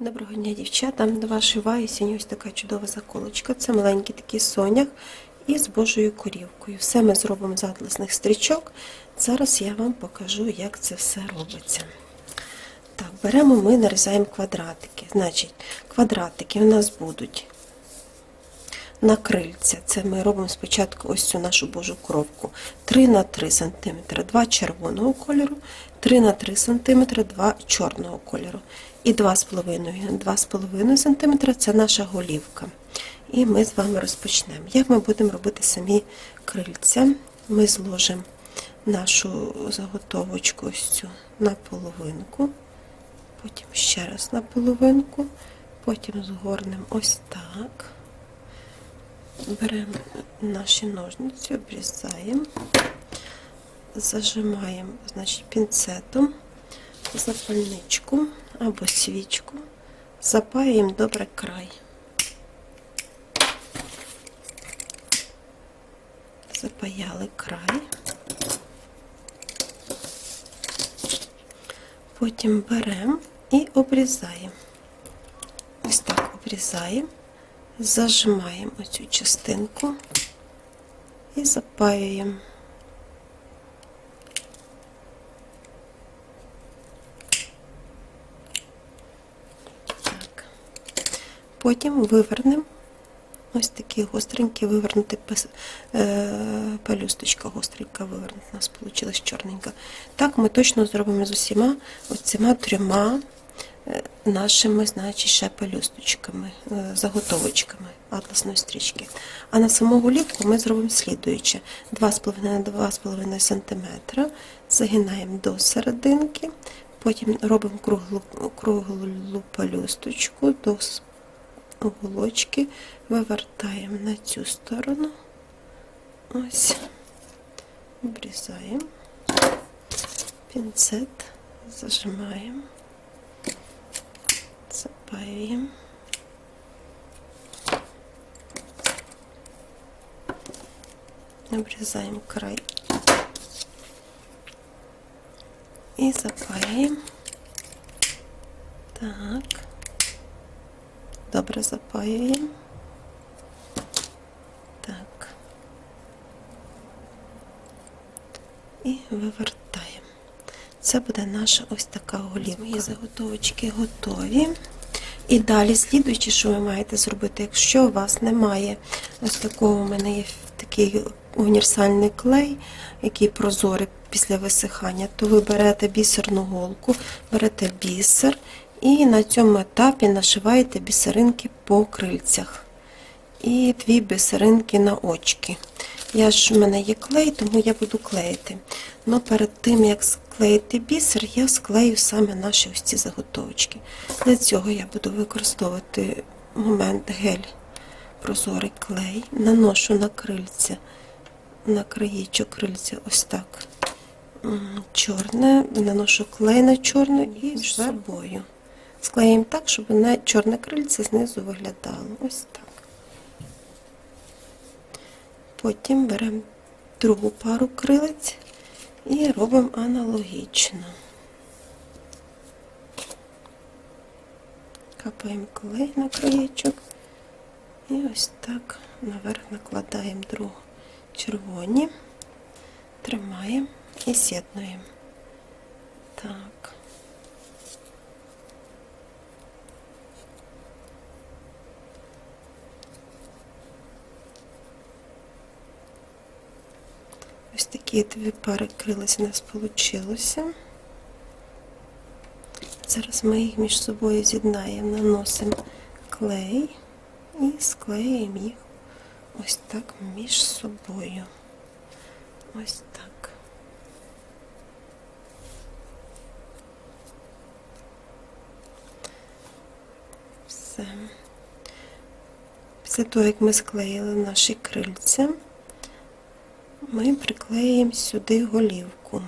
Доброго дня, дівчата. До вашої уваги сьогодні ось така чудова заколочка. Це маленький такий сонях із Божою корівкою. Все ми зробимо з атласних стрічок. Зараз я вам покажу, як це все робиться. Так, беремо ми, нарізаємо квадратики. Значить, квадратики у нас будуть на крильця. Це ми робимо спочатку ось цю нашу божу коровку. 3 на 3 см, 2 червоного кольору, 3 на 3 см, 2 чорного кольору. І 2,5 2,5 см це наша голівка. І ми з вами розпочнемо. Як ми будемо робити самі крильця? Ми зложимо нашу заготовочку ось цю на половинку, потім ще раз на половинку, потім згорнемо ось так. Беремо наші ножниці, обрізаємо, зажимаємо значить, пінцетом запальничку або свічку, запаюємо добре край. Запаяли край. Потім беремо і обрізаємо. Ось так обрізаємо зажимаємо оцю частинку і запаюємо. Так. Потім вивернемо ось такі гостренькі вивернути е, пелюсточка гостренька вивернута у нас вийшла чорненька. Так ми точно зробимо з усіма оціма трьома нашими, значить, ще пелюсточками, е, заготовочками атласної стрічки. А на саму голівку ми зробимо слідуюче: 2,5 на 2,5 см, загинаємо до серединки, потім робимо круглу, круглу пелюсточку до оголочки, вивертаємо на цю сторону, ось, обрізаємо, пінцет, зажимаємо запаюємо. Обрізаємо край і запаюємо. Так. Добре запаюємо. Так. І вивертаємо. Це буде наша ось така голівка. Мої заготовочки готові. І далі, слідуючи, що ви маєте зробити, якщо у вас немає ось такого, у мене є такий універсальний клей, який прозорий після висихання, то ви берете бісерну голку, берете бісер і на цьому етапі нашиваєте бісеринки по крильцях. І дві бісеринки на очки. Я ж в мене є клей, тому я буду клеїти. Но перед тим, як склеїти бісер, я склею саме наші ось ці заготовочки. Для цього я буду використовувати момент гель прозорий клей, наношу на крильця, на краєчок крильця ось так. Чорне, наношу клей на чорне і між собою. Склеїмо так, щоб на чорне крильце знизу виглядало. Ось так. Потім беремо другу пару крилець і робимо аналогічно. Капаємо клей на краєчок і ось так наверх накладаємо другу червоні, тримаємо і з'єднуємо. Так. Ось такі дві пари крились у нас вийшло. Зараз ми їх між собою з'єднаємо, наносимо клей і склеїмо їх ось так між собою. Ось так. Все. Після того, як ми склеїли наші крильця, ми приклеїмо сюди голівку,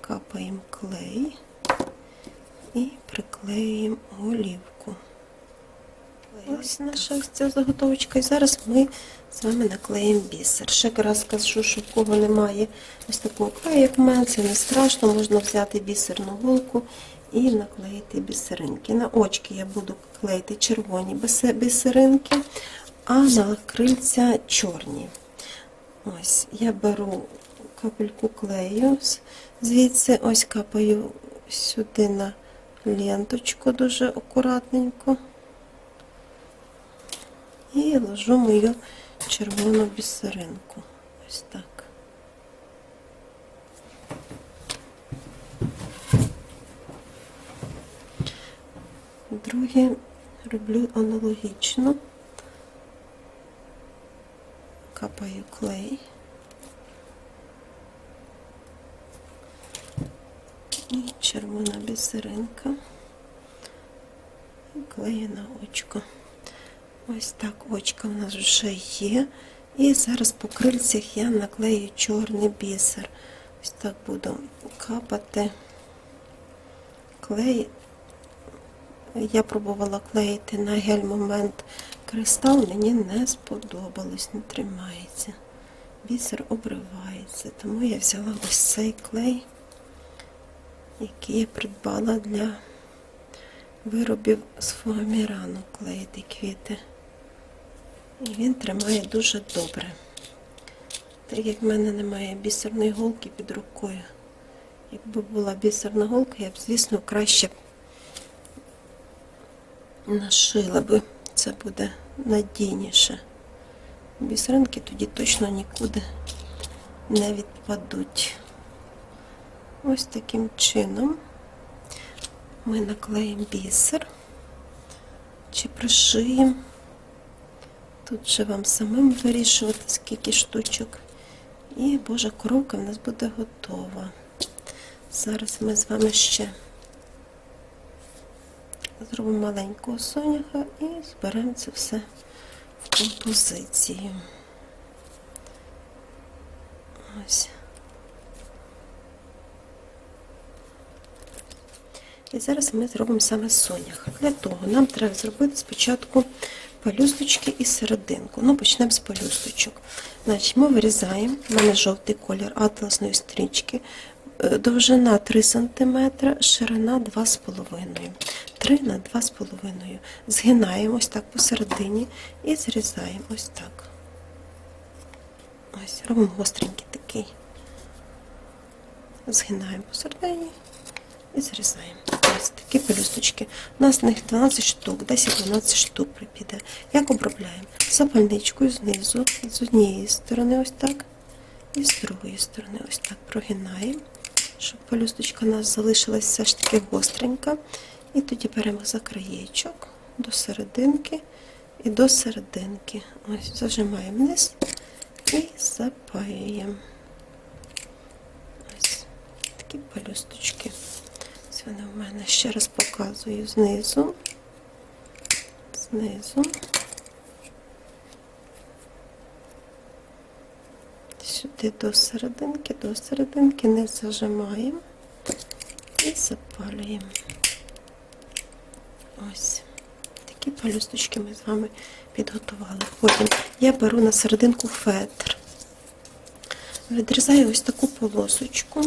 капаємо клей і приклеїмо голівку. Ось наша ця заготовочка. І зараз ми з вами наклеїмо бісер. Ще раз скажу, що в кого немає ось такого краю, як в мене, це не страшно, можна взяти бісерну голку і наклеїти бісеринки. На очки я буду клеїти червоні бісе- бісеринки, а на крильця чорні. Ось я беру капельку клею, звідси ось капаю сюди на ленточку дуже акуратненько. І ложу мою червону бісеринку. Ось так. Друге роблю аналогічно. Капаю клей. І червона бісеринка. Клею на очко. Ось так очка у нас вже є. І зараз по крильцях я наклею чорний бісер. Ось так буду капати клей. Я пробувала клеїти на гель-момент кристал, мені не сподобалось, не тримається. Бісер обривається. Тому я взяла ось цей клей, який я придбала для виробів з фоамірану клеїти квіти. І він тримає дуже добре. Так як в мене немає бісерної голки під рукою. Якби була бісерна голка, я б, звісно, краще б нашила би. Це буде надійніше. Бісеринки тоді точно нікуди не відпадуть. Ось таким чином ми наклеїмо бісер чи пришиємо. Тут же вам самим вирішувати, скільки штучок. І Божа коровка в нас буде готова. Зараз ми з вами ще зробимо маленького соняха і зберемо це все в композицію. Ось. І зараз ми зробимо саме соняха. Для того нам треба зробити спочатку пелюсточки і серединку. Ну, почнемо з пелюсточок. Значить, ми вирізаємо, в мене жовтий колір атласної стрічки, Е, довжина 3 см, ширина 2,5 3 на 2,5 Згинаємо ось так посередині і зрізаємо ось так. Ось, робимо гостренький такий. Згинаємо посередині і зрізаємо. Ось такі пелюсточки. У нас них 12 штук, 10-12 штук піде. Як обробляємо? Запальничкою знизу, з однієї сторони, ось так, і з другої сторони, ось так прогинаємо, щоб пелюсточка у нас залишилась все ж таки гостренька. І тоді беремо за краєчок до серединки і до серединки. Ось, зажимаємо вниз і запаюємо. Ось такі пелюсточки. Ось вони в мене ще раз показую знизу, знизу. Сюди до серединки, до серединки не зажимаємо і запалюємо. Ось такі пелюсточки ми з вами підготували. Потім я беру на серединку фетр. Відрізаю ось таку полосочку.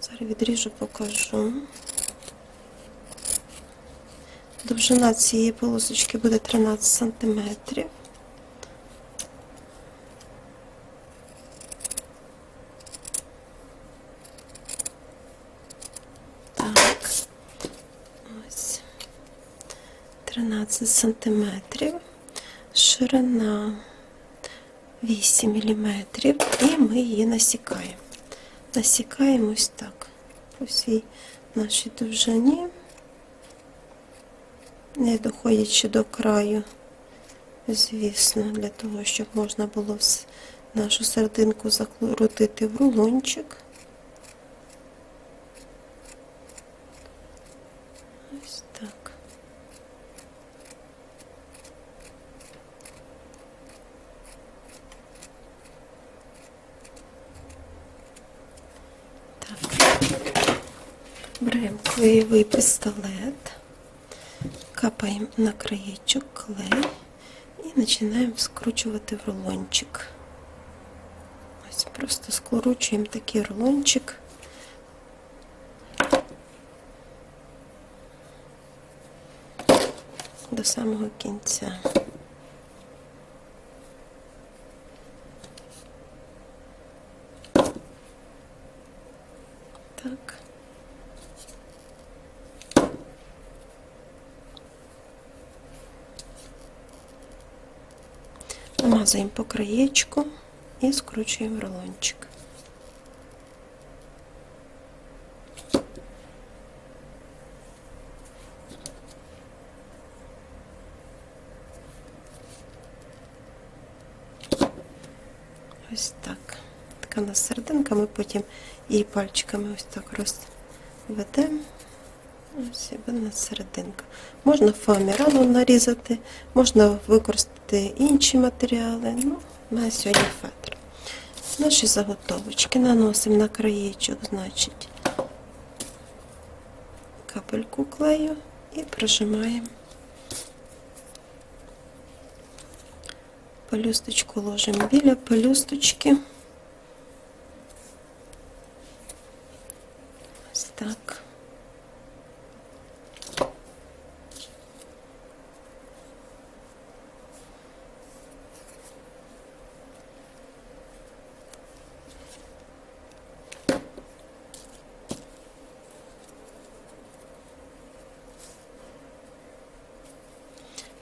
Зараз відріжу, покажу. Довжина цієї полосочки буде 13 сантиметрів. Так. Ось. 13 сантиметрів. Ширина 8 міліметрів. І ми її насікаємо. Насікаємо ось так. По всій нашій довжині, не доходячи до краю, звісно, для того, щоб можна було нашу серединку закрутити в рулончик. Беремо клеєвий пістолет, капаємо на краєчок клей і починаємо скручувати в рулончик. Ось Просто скручуємо такий рулончик. До самого кінця. Намазуємо по краєчку і скручуємо рулончик. Ось так. Така у нас серединка, ми потім її пальчиками ось так розведемо. Ось буде серединка. Можна фоаміраном нарізати, можна використати інші матеріали. Ну, мене сьогодні фетр. Наші заготовочки наносимо на краєчок, значить, капельку клею і прижимаємо. Пелюсточку ложимо біля пелюсточки. Ось так.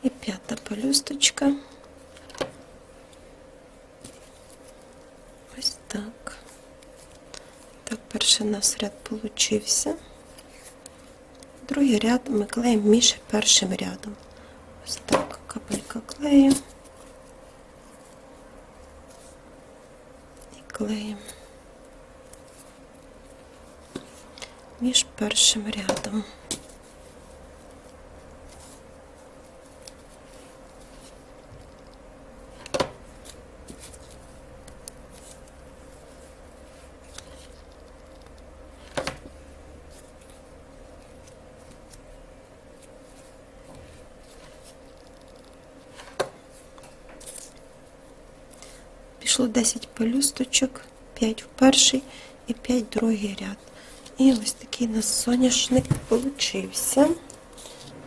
І п'ята пелюсточка. Ось так. Так, перший у нас ряд получився. Другий ряд ми клеїмо між першим рядом. Ось так, капелька клею. І клеїмо між першим рядом. Пелюсточок, 5 в перший і 5 в другий ряд. І ось такий у нас соняшник получився.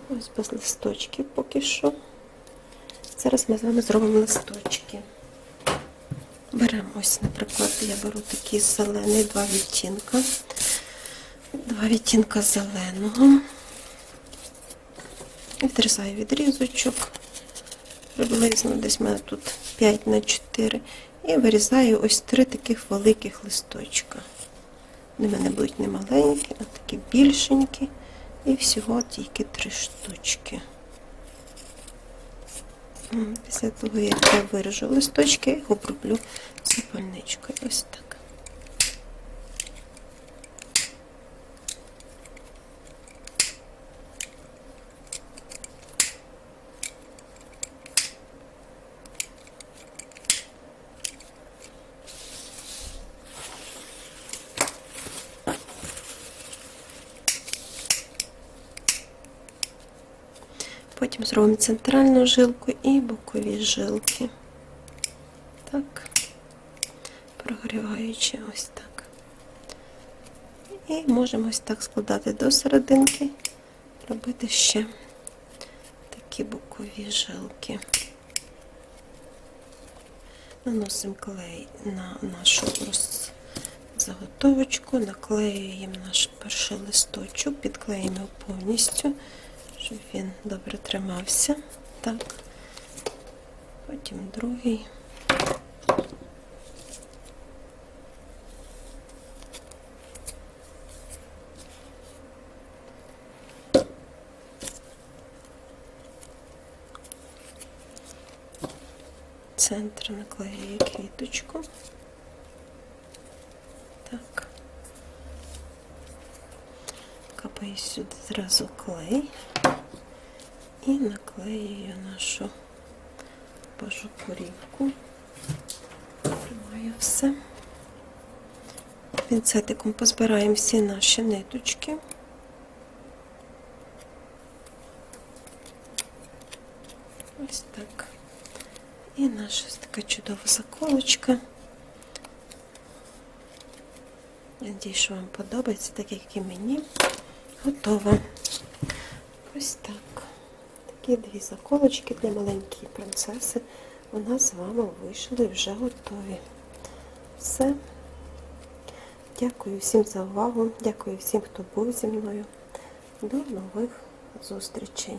Ось без листочків поки що. Зараз ми з вами зробимо листочки. Беремо ось, наприклад, я беру такий зелений, два відтінка. Два відтінка зеленого. Відрізаю відрізочок приблизно десь в мене тут 5 на 4. І вирізаю ось три таких великих листочка. Вони мене будуть не маленькі, а такі більшенькі. І всього тільки три штучки. Після того, як я виріжу листочки, я його оброблю запальничкою. Ось так. Потім зробимо центральну жилку і бокові жилки. Так, прогріваючи ось так. І можемо ось так складати до серединки, робити ще такі бокові жилки. Наносимо клей на нашу заготовочку, наклеюємо наш перший листочок, підклеїмо повністю щоб він добре тримався. Так. Потім другий. Центр наклеюю квіточку. Так. Капаю сюди зразу клей і наклеюю нашу пожукурівку. Тримаю все. Пінцетиком позбираємо всі наші ниточки. Ось так. І наша така чудова заколочка. Надіюсь, що вам подобається, так як і мені. Готова. Ось так. такі дві заколочки для маленької принцеси у нас з вами вийшли вже готові. Все. Дякую всім за увагу. Дякую всім, хто був зі мною. До нових зустрічей.